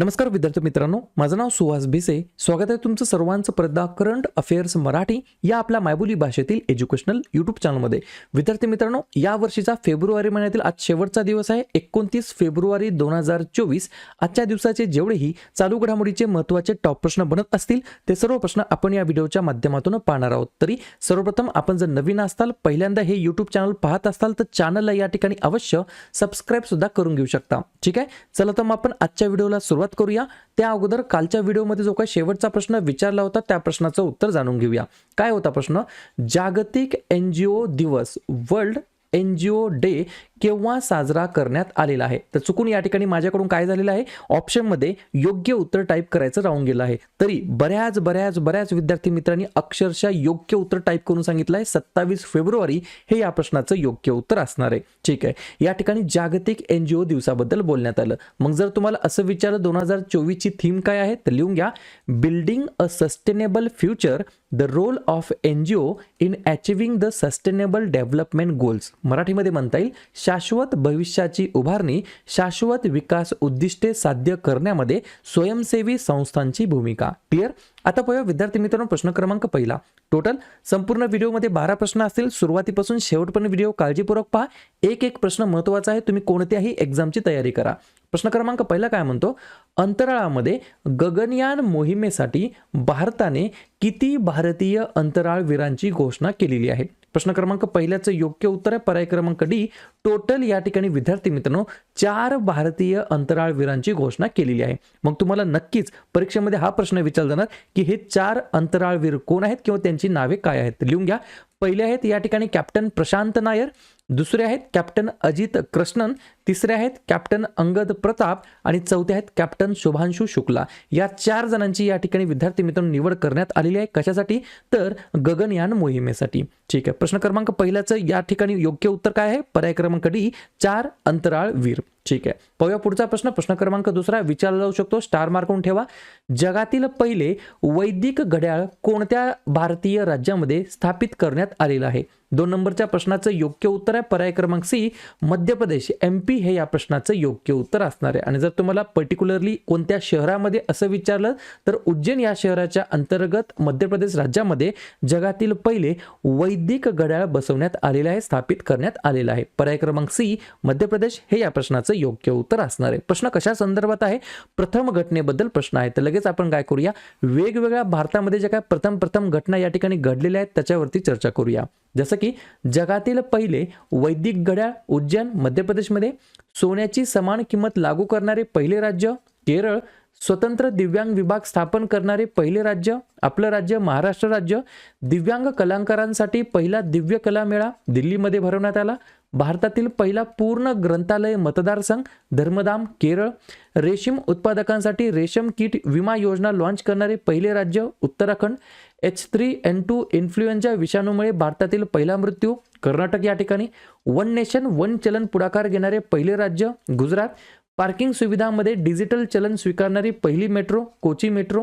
नमस्कार विद्यार्थी मित्रांनो माझं नाव सुहास भिसे. स्वागत आहे तुमचं सर्वांचं प्रदा करंट अफेअर्स मराठी या आपल्या मायबोली भाषेतील एज्युकेशनल यूट्यूब चॅनलमध्ये. विद्यार्थी मित्रांनो या वर्षीचा फेब्रुवारी महिन्यातील आज शेवटचा दिवस आहे. एकोणतीस फेब्रुवारी दोन हजार चोवीस आजच्या दिवसाचे जेवढेही चालू घडामोडीचे महत्त्वाचे टॉप प्रश्न बनत असतील ते सर्व प्रश्न आपण या व्हिडिओच्या माध्यमातून पाहणार आहोत. तरी सर्वप्रथम आपण जर नवीन असताल पहिल्यांदा हे यूट्यूब चॅनल पाहत असताल तर चॅनलला या ठिकाणी अवश्य सबस्क्राईब सुद्धा करून घेऊ शकता. ठीक आहे? चला तर मग आपण आजच्या व्हिडिओला सुरुवात करूया. त्या अगोदर कालच्या व्हिडिओमध्ये जो काही शेवटचा प्रश्न विचारला होता त्या प्रश्नाचं उत्तर जाणून घेऊया. काय होता प्रश्न? जागतिक एन जी ओ दिवस world N G O day केव्हा साजरा करण्यात आलेला आहे? तर चुकून या ठिकाणी माझ्याकडून काय झालेलं आहे? ऑप्शनमध्ये योग्य उत्तर टाईप करायचं राहून गेलं आहे. तरी बऱ्याच बऱ्याच बऱ्याच विद्यार्थी मित्रांनी अक्षरशः योग्य उत्तर टाईप करून सांगितलं आहे. सत्तावीस फेब्रुवारी हे या प्रश्नाचं योग्य उत्तर असणार आहे. ठीक आहे. या ठिकाणी जागतिक एन जी ओ दिवसाबद्दल बोलण्यात आलं. मग जर तुम्हाला असं विचारलं दोन हजार चोवीसची थीम काय आहे? तर लिहून घ्या. Building a sustainable future the role of N G O in achieving the sustainable development goals मराठीमध्ये म्हणता येईल शाश्वत भविष्याची उभारणी शाश्वत विकास उद्दिष्टे साध्य करण्यामध्ये स्वयंसेवी संस्थांची भूमिका. क्लिअर आता पाहूया विद्यार्थी मित्रांनो प्रश्न क्रमांक पहिला. टोटल संपूर्ण व्हिडिओमध्ये बारा प्रश्न असतील. सुरुवातीपासून शेवटपर्यंत व्हिडिओ काळजीपूर्वक पहा. एक एक प्रश्न महत्त्वाचा आहे. तुम्ही कोणत्याही एक्झामची तयारी करा. प्रश्न क्रमांक पहिला काय म्हणतो? अंतराळामध्ये गगनयान मोहिमेसाठी भारताने किती भारतीय अंतराळवीरांची घोषणा केलेली आहे? प्रश्न क्रमांक पहिल्याचं योग्य उत्तर आहे. पर्याय क्रमांक डी टोटल या ठिकाणी विद्यार्थी मित्रांनो चार भारतीय अंतराळवीरांची घोषणा केलेली आहे. मग तुम्हाला नक्कीच परीक्षेमध्ये हा प्रश्न विचारला जाणार की हे चार अंतराळवीर कोण आहेत किंवा त्यांची नावे काय आहेत? लिहून घ्या. पहिले आहेत या ठिकाणी कॅप्टन प्रशांत नायर दुसरे आहेत कॅप्टन अजित कृष्णन तिसरे आहेत कॅप्टन अंगद प्रताप आणि चौथे आहेत कॅप्टन शुभांशु शुक्ला. या चार जणांची या ठिकाणी विद्यार्थी मित्रांनो निवड करण्यात आलेली आहे. कशासाठी? तर गगनयान मोहिमेसाठी. ठीक आहे. प्रश्न क्रमांक पहिल्याचं या ठिकाणी योग्य उत्तर काय आहे? पर्याय क्रमांक डी चार अंतराळ वीर. ठीक आहे. पाहूया पुढचा प्रश्न. प्रश्न क्रमांक दुसरा विचारला जाऊ शकतो. स्टार मार्कून ठेवा. जगातील पहिले वैदिक घड्याळ कोणत्या भारतीय राज्यामध्ये स्थापित करण्यात आलेलं आहे? दोन नंबरच्या प्रश्नाचं योग्य उत्तर आहे. पर्याय क्रमांक C Madhya Pradesh. M P हे या प्रश्नाचं योग्य उत्तर असणार आहे. आणि जर तुम्हाला पर्टिक्युलरली कोणत्या शहरामध्ये असं विचारलं तर उज्जैन या शहराच्या अंतर्गत मध्य प्रदेश राज्यामध्ये जगातील पहिले वैदिक घड्याळ बसवण्यात आलेलं आहे स्थापित करण्यात आलेलं आहे. पर्याय क्रमांक सी मध्य प्रदेश हे या प्रश्नाचं योग्य उत्तर असणार आहे. प्रश्न कशा संदर्भात आहे? प्रथम घटनेबद्दल प्रश्न आहे. तर लगेच आपण काय करूया? वेगवेगळ्या भारतामध्ये ज्या काय प्रथम प्रथम घटना या ठिकाणी घडलेल्या आहेत त्याच्यावरती चर्चा करूया. जसं की जगातील पहिले वैदिक घड्याळ उज्जैन मध्य प्रदेशमध्ये सोन्याची समान किंमत लागू करणारे पहिले राज्य केरळ स्वतंत्र दिव्यांग विभाग स्थापन करणारे पहिले राज्य आपलं राज्य महाराष्ट्र राज्य दिव्यांग कलाकारांसाठी पहिला दिव्य कला मेळा दिल्लीमध्ये भरवण्यात आला. भारतातील पहिला पूर्ण ग्रंथालय मतदारसंघ धर्मधाम केरळ. रेशीम उत्पादकांसाठी रेशम कीट विमा योजना लॉन्च करणारे पहिले राज्य Uttarakhand. H three N two influenza विषाणूमुळे भारतातील पहिला मृत्यू कर्नाटक या ठिकाणी. वन नेशन वन चलन पुढाकार घेणारे पहिले राज्य गुजरात. पार्किंग सुविधामध्ये डिजिटल चलन स्वीकारणारी पहिली मेट्रो कोची मेट्रो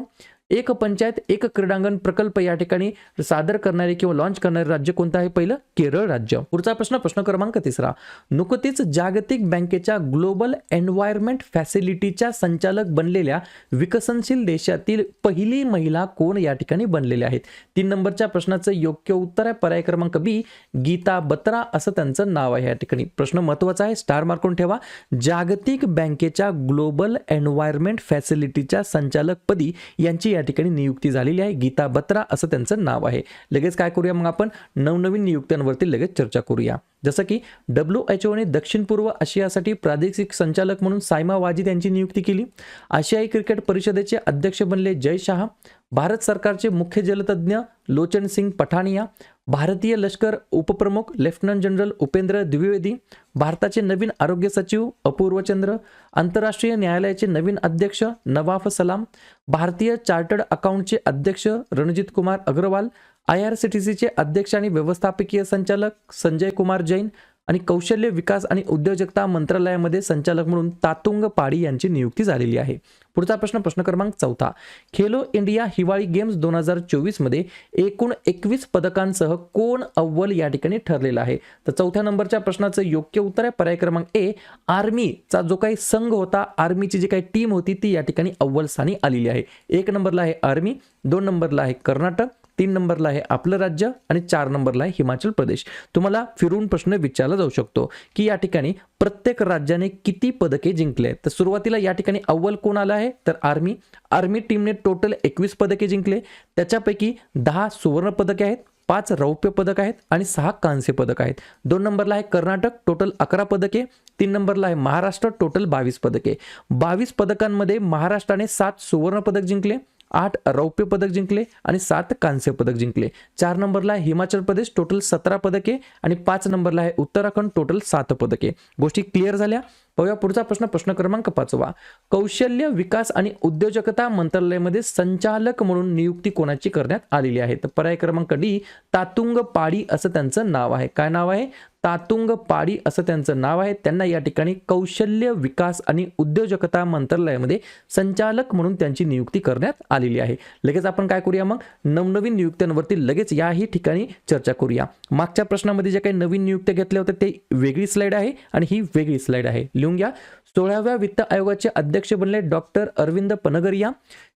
एक पंचायत एक क्रीडांगण प्रकल्प या ठिकाणी सादर करणारे किंवा लॉन्च करणारे राज्य कोणतं आहे? पहिलं केरळ राज्य. पुढचा प्रश्न प्रश्न क्रमांक तिसरा. नुकतीच जागतिक बँकेच्या ग्लोबल एन्व्हायरमेंट फॅसिलिटीच्या संचालक बनलेल्या विकसनशील देशातील पहिली महिला कोण या ठिकाणी बनलेल्या आहेत? तीन नंबरच्या प्रश्नाचं योग्य उत्तर आहे. पर्याय क्रमांक बी गीता बत्रा असं त्यांचं नाव आहे या ठिकाणी. प्रश्न महत्त्वाचा आहे. स्टार मार्कून ठेवा. जागतिक बँकेच्या ग्लोबल एन्व्हायरमेंट फॅसिलिटीच्या संचालकपदी यांची या ठिकाणी नियुक्ती झालेली आहे. गीता बत्रा असं त्यांचं नाव आहे. लगेच काय करूया मग आपण? नवनवीन नियुक्त्यांवरती लगेच चर्चा करूया. जसं की डब्ल्यू एच ओने दक्षिण पूर्व आशियासाठी प्रादेशिक संचालक म्हणून सायमा वाजिद यांची नियुक्ती केली. आशियाई क्रिकेट परिषदेचे अध्यक्ष बनले जय शहा. भारत सरकारचे मुख्य जलतज्ञ लोचन सिंग पठाणिया भारतीय लष्कर उपप्रमुख लेफ्टनंट जनरल उपेंद्र द्विवेदी भारताचे नवीन आरोग्य सचिव अपूर्वचंद्र आंतरराष्ट्रीय न्यायालयाचे नवीन अध्यक्ष नवाफ सलाम भारतीय चार्टर्ड अकाउंटचे अध्यक्ष Ranjit Kumar Agrawal I R C T सीचे अध्यक्ष आणि व्यवस्थापकीय संचालक संजय कुमार जैन आणि कौशल्य विकास आणि उद्योजकता मंत्रालयामध्ये संचालक म्हणून तातुंग पाडी यांची नियुक्ती झालेली आहे. पुढचा प्रश्न प्रश्न क्रमांक चौथा. खेलो इंडिया हिवाळी गेम्स दोन हजार चोवीसमध्ये एकूण एकवीस पदकांसह कोण अव्वल या ठिकाणी ठरलेला आहे? तर चौथ्या नंबरच्या प्रश्नाचं योग्य उत्तर आहे. पर्याय क्रमांक ए आर्मीचा जो काही संघ होता आर्मीची जी काही टीम होती ती या ठिकाणी अव्वल स्थानी आलेली आहे. एक नंबरला आहे आर्मी दोन नंबरला आहे कर्नाटक तीन नंबरला आहे आपलं राज्य आणि चार नंबरला आहे हिमाचल प्रदेश. तुम्हाला फिरून प्रश्न विचारला जाऊ शकतो की या ठिकाणी प्रत्येक राज्याने किती पदके जिंकले आहेत? तर सुरुवातीला या ठिकाणी अव्वल कोण आला आहे? तर आर्मी. आर्मी टीमने टोटल एकवीस पदके जिंकले. त्याच्यापैकी दहा सुवर्ण पदके आहेत पाच रौप्य पदक आहेत आणि सहा कांस्य पदक आहेत. दोन नंबरला आहे कर्नाटक टोटल अकरा पदके. तीन नंबरला आहे महाराष्ट्र टोटल बावीस पदके. बावीस पदकांमध्ये महाराष्ट्राने सात सुवर्ण पदक जिंकले. आठ रौप्य पदक जिंकले आणि सात कांस्य पदक जिंकले. चार नंबरला आहे हिमाचल प्रदेश टोटल सतरा पदके आणि पाच नंबरला आहे उत्तराखंड टोटल सात पदके. गोष्टी क्लिअर झाल्या. पाहूया पुढचा प्रश्न प्रश्न क्रमांक पाचवा. कौशल्य विकास आणि उद्योजकता मंत्रालयामध्ये संचालक म्हणून नियुक्ती कोणाची करण्यात आलेली आहे? तर पर्याय क्रमांक डी तातुंग पाडी असं त्यांचं नाव आहे. काय नाव आहे? तातुंग पाडी असं त्यांचं नाव आहे. त्यांना या ठिकाणी कौशल्य विकास आणि उद्योजकता मंत्रालयामध्ये संचालक म्हणून त्यांची नियुक्ती करण्यात आलेली आहे. लगेच आपण काय करूया मग? नवनवीन नियुक्त्यांवरती लगेच याही ठिकाणी चर्चा करूया. मागच्या प्रश्नामध्ये जे काही नवीन नियुक्त्या घेतल्या होत्या ते वेगळी स्लाईड आहे आणि ही वेगळी स्लाईड आहे. लिहून घ्या. सोळाव्या वित्त आयोगाचे अध्यक्ष बनले doctor Arvind Panagariya.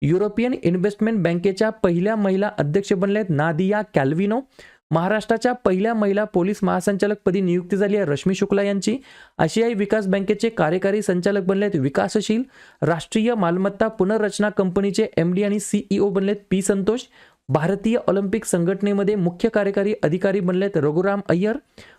European investment बँकेच्या पहिल्या महिला अध्यक्ष बनले नादिया कॅल्विनो. महाराष्ट्राच्या पहिल्या महिला पोलीस महासंचालकपदी नियुक्ती झाली आहे रश्मी शुक्ला यांची. आशियाई विकास बँकेचे कार्यकारी संचालक बनलेत विकासशील. राष्ट्रीय मालमत्ता पुनर्रचना कंपनीचे एम डी आणि सीईओ बनलेत पी संतोष. भारतीय ऑलिम्पिक संघटनेमध्ये मुख्य कार्यकारी अधिकारी बनलेत रघुराम अय्यर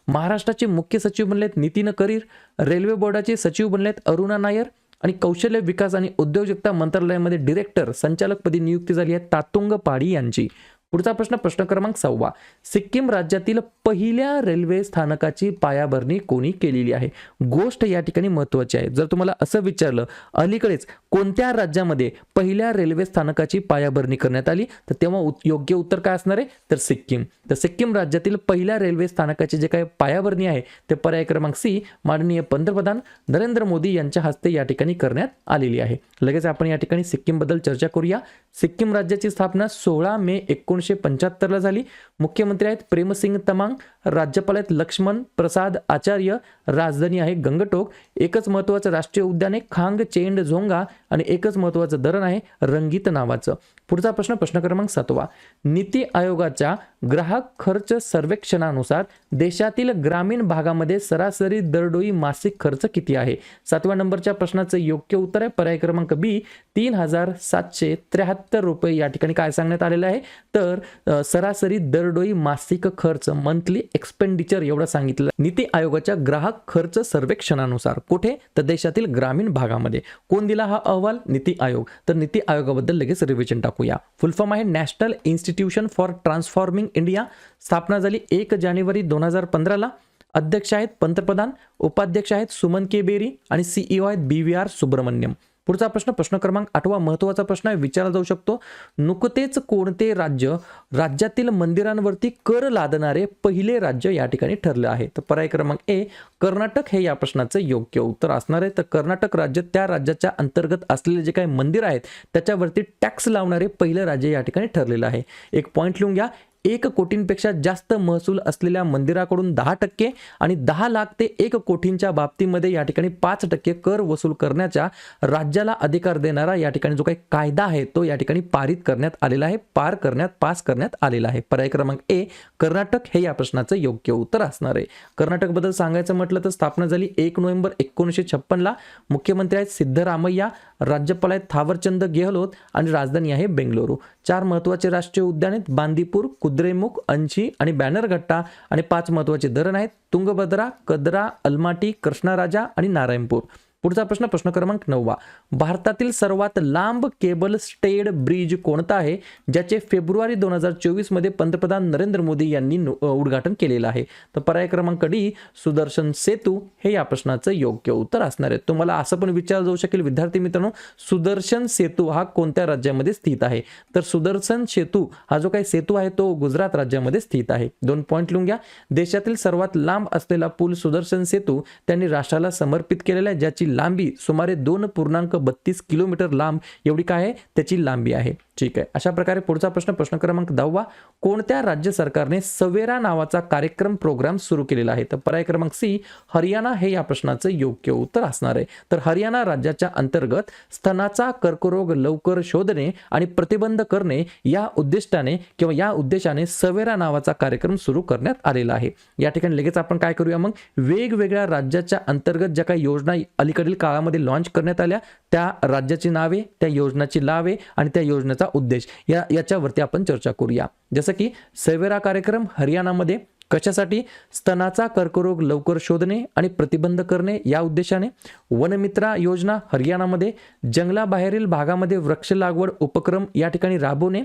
महाराष्ट्राचे मुख्य सचिव बनलेत नितीन करीर रेल्वे बोर्डाचे सचिव बनलेत अरुणा नायर आणि कौशल्य विकास आणि उद्योजकता मंत्रालयामध्ये डिरेक्टर संचालकपदी नियुक्ती झाली आहे तातुंग पाडी यांची. पुढचा प्रश्न प्रश्न क्रमांक सहावा. सिक्कीम राज्यातील पहिल्या रेल्वे स्थानकाची पायाभरणी कोणी केलेली आहे? गोष्ट या ठिकाणी महत्वाची आहे. जर तुम्हाला असं विचारलं अलीकडेच कोणत्या राज्यामध्ये पहिल्या रेल्वे स्थानकाची पायाभरणी करण्यात आली? तर तेव्हा योग्य उत्तर काय असणार आहे? तर सिक्कीम. तर सिक्कीम राज्यातील पहिल्या रेल्वे स्थानकाची जे काय पायाभरणी आहे ते पर्याय क्रमांक सी माननीय पंतप्रधान नरेंद्र मोदी यांच्या हस्ते या ठिकाणी करण्यात आलेली आहे. लगेच आपण या ठिकाणी सिक्कीमबद्दल चर्चा करूया. सिक्कीम राज्याची स्थापना सोळा मे एकोण एकोणीसशे पंच्याहत्तरला झाली. मुख्यमंत्री आहेत प्रेमसिंग तमांग राज्यपाल आहेत लक्ष्मण प्रसाद आचार्य राजधानी आहे गंगटोक. एकच महत्त्वाचं राष्ट्रीय उद्यान आहे खांग चेंड झोंगा आणि एकच महत्त्वाचं धरण आहे रंगीत नावाचं. पुढचा प्रश्न प्रश्न क्रमांक सातवा. नीती आयोगाच्या ग्राहक खर्च सर्वेक्षणानुसार देशातील ग्रामीण भागामध्ये सरासरी दरडोई मासिक खर्च किती आहे? सातव्या नंबरच्या प्रश्नाचं योग्य उत्तर आहे. पर्याय क्रमांक बी तीन हजार सातशे त्र्याहत्तर रुपये. या ठिकाणी काय सांगण्यात आलेलं आहे? तर सरासरी दरडोई मासिक खर्च मंथली एक्सपेंडिचर एवढं सांगितलं. नीती आयोगाच्या ग्राहक खर्च सर्वेक्षणानुसार. कुठे? तर देशातील ग्रामीण भागामध्ये. कोण दिला हा अहवाल? नीती आयोग. तर नीती आयोगाबद्दल लगेच रिव्हिजन टाकूया. फुल फॉर्म आहे national institution for transforming India स्थापना झाली एक जानेवारी दोन हजार पंधराला अध्यक्ष आहेत पंतप्रधान उपाध्यक्ष आहेत सुमन के बेरी आणि सीईओ आहेत बी व्ही आर सुब्रमण्यम. पुढचा प्रश्न प्रश्न क्रमांक आठवा महत्त्वाचा प्रश्न आहे विचारला जाऊ शकतो. नुकतेच कोणते राज्य राज्यातील मंदिरांवरती कर लादणारे पहिले राज्य या ठिकाणी ठरले आहे? तर पर्याय क्रमांक ए कर्नाटक. हे या प्रश्नाचं योग्य उत्तर असणार आहे. तर कर्नाटक राज्य त्या राज्याच्या अंतर्गत असलेले जे काही मंदिर आहेत त्याच्यावरती टॅक्स लावणारे पहिलं राज्य या ठिकाणी ठरलेलं आहे. एक पॉईंट लिहून घ्या. एक कोटींपेक्षा जास्त महसूल असलेल्या मंदिराकडून दहा टक्के आणि दहा लाख ते एक कोटींच्या बाबतीमध्ये या ठिकाणी पाच टक्के कर वसूल करण्याच्या राज्याला अधिकार देणारा या ठिकाणी जो काही कायदा आहे तो या ठिकाणी पारित करण्यात आलेला आहे पार करण्यात पास करण्यात आलेला आहे. पर्याय क्रमांक ए कर्नाटक हे या प्रश्नाचं योग्य उत्तर असणार आहे. कर्नाटकबद्दल सांगायचं म्हटलं तर स्थापना झाली एक नोव्हेंबर एकोणीसशे छप्पनला. मुख्यमंत्री आहेत सिद्धरामय्या राज्यपाल आहेत थावरचंद गेहलोत आणि राजधानी आहे बेंगलुरू. चार महत्त्वाचे राष्ट्रीय उद्यान आहेत बांदीपूर कुद्रेमुख अंशी आणि बॅनरघट्टा आणि पाच महत्त्वाचे धरण आहेत. तुंगभद्रा कद्रा अलमाटी कृष्णाराजा आणि नारायणपूर. पुढचा प्रश्न प्रश्न क्रमांक नववा. भारतातील सर्वात लांब केबल स्टेड ब्रिज कोणता आहे? ज्याचे फेब्रुवारी दोन हजार चोवीसमध्ये पंतप्रधान नरेंद्र मोदी यांनी नु- उद्घाटन केलेलं आहे. तर पर्याय क्रमांक डी सुदर्शन सेतू. हे या प्रश्नाचं योग्य उत्तर असणार आहे. तुम्हाला असं पण विचारलं जाऊ शकेल विद्यार्थी मित्रांनो सुदर्शन सेतू हा कोणत्या राज्यामध्ये स्थित आहे? तर सुदर्शन सेतू हा जो काही सेतू आहे तो गुजरात राज्यामध्ये स्थित आहे. दोन पॉईंट लिहून घ्या. देशातील सर्वात लांब असलेला पूल सुदर्शन सेतू त्यांनी राष्ट्राला समर्पित केलेला आहे ज्याची लांबी सुमारे दोन पूर्णांक बत्तीस किलोमीटर लांब एवढी काय आहे? त्याची लांबी आहे. ठीक आहे. अशा प्रकारे पुढचा प्रश्न प्रश्न क्रमांक दहावा. कोणत्या राज्य सरकारने सवेरा नावाचा कार्यक्रम प्रोग्राम सुरू केलेला आहे? तर पर्याय क्रमांक सी हरियाणा हे या प्रश्नाचं योग्य उत्तर असणार आहे. तर हरियाणा राज्याच्या अंतर्गत स्तनाचा कर्करोग लवकर शोधणे आणि प्रतिबंध करणे या उद्दिष्टाने किंवा या उद्देशाने सवेरा नावाचा कार्यक्रम सुरू करण्यात आलेला आहे. या ठिकाणी लगेच आपण काय करूया मग? वेगवेगळ्या राज्याच्या अंतर्गत ज्या काही योजना अलीकडील काळामध्ये लॉन्च करण्यात आल्या. त्या राज्याची नावे त्या योजनाची लावे आणि त्या योजनेचा उद्देश या याच्यावरती आपण चर्चा करूया. जसं की सवेरा कार्यक्रम हरियाणामध्ये कशासाठी? स्तनाचा कर्करोग लवकर शोधणे आणि प्रतिबंध करणे या उद्देशाने. वनमित्रा योजना हरियाणामध्ये. जंगलाबाहेरील भागामध्ये वृक्ष लागवड उपक्रम या ठिकाणी राबवणे.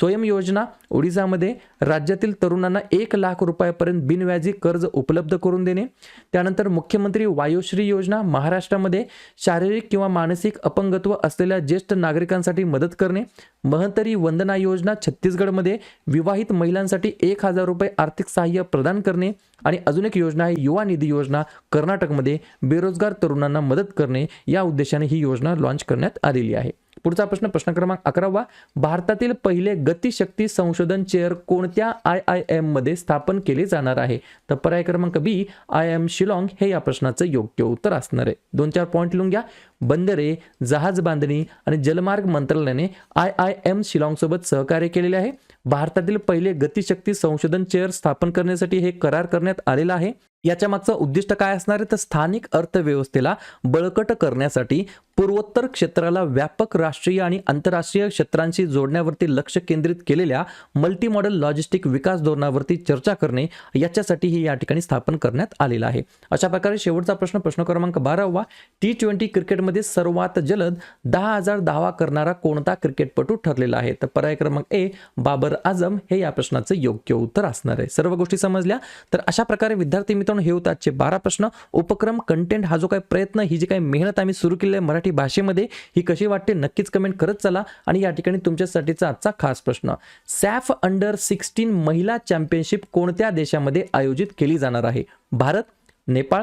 स्वयं योजना ओडिसामध्ये राज्यातील तरुणांना एक लाख रुपयापर्यंत बिनव्याजी कर्ज उपलब्ध करून देणे. त्यानंतर मुख्यमंत्री वायुश्री योजना महाराष्ट्रामध्ये शारीरिक किंवा मानसिक अपंगत्व असलेल्या ज्येष्ठ नागरिकांसाठी मदत करणे. महंतरी वंदना योजना छत्तीसगडमध्ये विवाहित महिलांसाठी एक हजार रुपये आर्थिक सहाय्य प्रदान करणे आणि अजून एक योजना आहे युवा निधी योजना. कर्नाटकमध्ये बेरोजगार तरुणांना मदत करणे या उद्देशाने ही योजना लॉन्च करण्यात आलेली आहे. पुढचा प्रश्न प्रश्न क्रमांक अकरावा. भारतातील पहिले गतिशक्ती संशोधन चेअर कोणत्या आय आय एममध्ये स्थापन केले जाणार आहे? तर पर्याय क्रमांक बी आय एम शिलाँग हे या प्रश्नाचं योग्य उत्तर असणार आहे. दोन चार पॉईंट लिहून घ्या. बंदरे जहाज बांधणी आणि जलमार्ग मंत्रालयाने आय आय एम शिलाँगसोबत सहकार्य केलेले आहे. भारतातील पहिले गतिशक्ती संशोधन चेअर स्थापन करण्यासाठी हे करार करण्यात आलेला आहे. याच्या मागचं उद्दिष्ट काय असणार आहे? तर स्थानिक अर्थव्यवस्थेला बळकट करण्यासाठी पूर्वोत्तर क्षेत्राला व्यापक राष्ट्रीय आणि आंतरराष्ट्रीय क्षेत्रांशी जोडण्यावरती लक्ष केंद्रित केलेल्या मल्टी मॉडेल लॉजिस्टिक विकास धोरणावरती चर्चा करणे याच्यासाठी ही या ठिकाणी स्थापन करण्यात आलेलं आहे. अशा प्रकारे शेवटचा प्रश्न प्रश्न क्रमांक बारावा. टी ट्वेंटी क्रिकेटमध्ये सर्वात जलद दहा हजार धावा करणारा कोणता क्रिकेटपटू ठरलेला आहे? तर पर्याय क्रमांक ए बाबर आझम. हे या प्रश्नाचं योग्य उत्तर असणार आहे. सर्व गोष्टी समजल्या? तर अशा प्रकारे विद्यार्थी मित्रांनो हे होते आजचे बारा प्रश्न. उपक्रम कंटेंट हा जो काही प्रयत्न ही जी काही मेहनत आम्ही सुरू केली आहे मराठी मराठी भाषेमध्ये ही कशी वाटते नक्कीच कमेंट करत चला. आणि या ठिकाणी तुमच्यासाठीचा आजचा खास प्रश्न सॅफ अंडर सिक्स्टीन महिला चॅम्पियनशिप कोणत्या देशामध्ये आयोजित केली जाणार आहे? भारत नेपाळ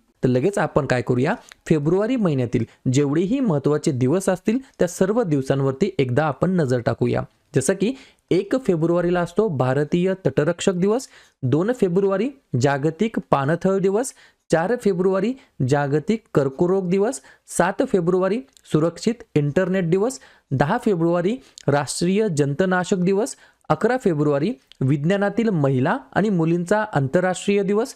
तर लगेच आपण काय करूया? फेब्रुवारी महिन्यातील जेवढेही महत्त्वाचे दिवस असतील त्या सर्व दिवसांवरती एकदा आपण नजर टाकूया. जसं की एक फेब्रुवारीला असतो भारतीय तटरक्षक दिवस दोन फेब्रुवारी जागतिक पाणथळ दिवस चार फेब्रुवारी जागतिक कर्करोग दिवस सात फेब्रुवारी सुरक्षित इंटरनेट दिवस दहा फेब्रुवारी राष्ट्रीय जंतनाशक दिवस अकरा फेब्रुवारी विज्ञानातील महिला आणि मुलींचा आंतरराष्ट्रीय दिवस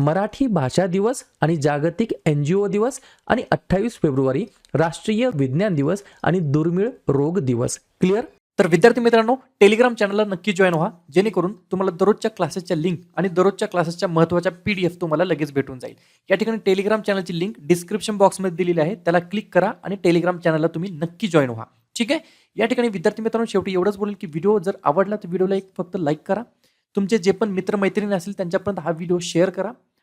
मराठी भाषा दिवस आणि जागतिक एन जी ओ दिवस आणि अठ्ठावीस फेब्रुवारी राष्ट्रीय विज्ञान दिवस आणि दुर्मिळ रोग दिवस. क्लिअर तर विद्यार्थी मित्रांनो टेलिग्राम चॅनलला नक्की जॉईन व्हा जेणेकरून तुम्हाला दररोजच्या क्लासेसच्या लिंक आणि दररोजच्या क्लासेसच्या महत्त्वाच्या पी डी एफ तुम्हाला लगेच भेटून जाईल. या ठिकाणी टेलिग्राम चॅनलची लिंक डिस्क्रिप्शन बॉक्समध्ये दिलेली आहे. त्याला क्लिक करा आणि टेलिग्राम चॅनलला तुम्ही नक्की जॉईन व्हा. ठीक आहे? या ठिकाणी विद्यार्थी मित्रांनो शेवटी एवढंच बोलेल की व्हिडिओ जर आवडला तर व्हिडिओला एक फक्त लाईक करा. तुमचे जे पण मित्रमैत्रिणी असतील त्यांच्यापर्यंत हा व्हिडिओ शेअर करा.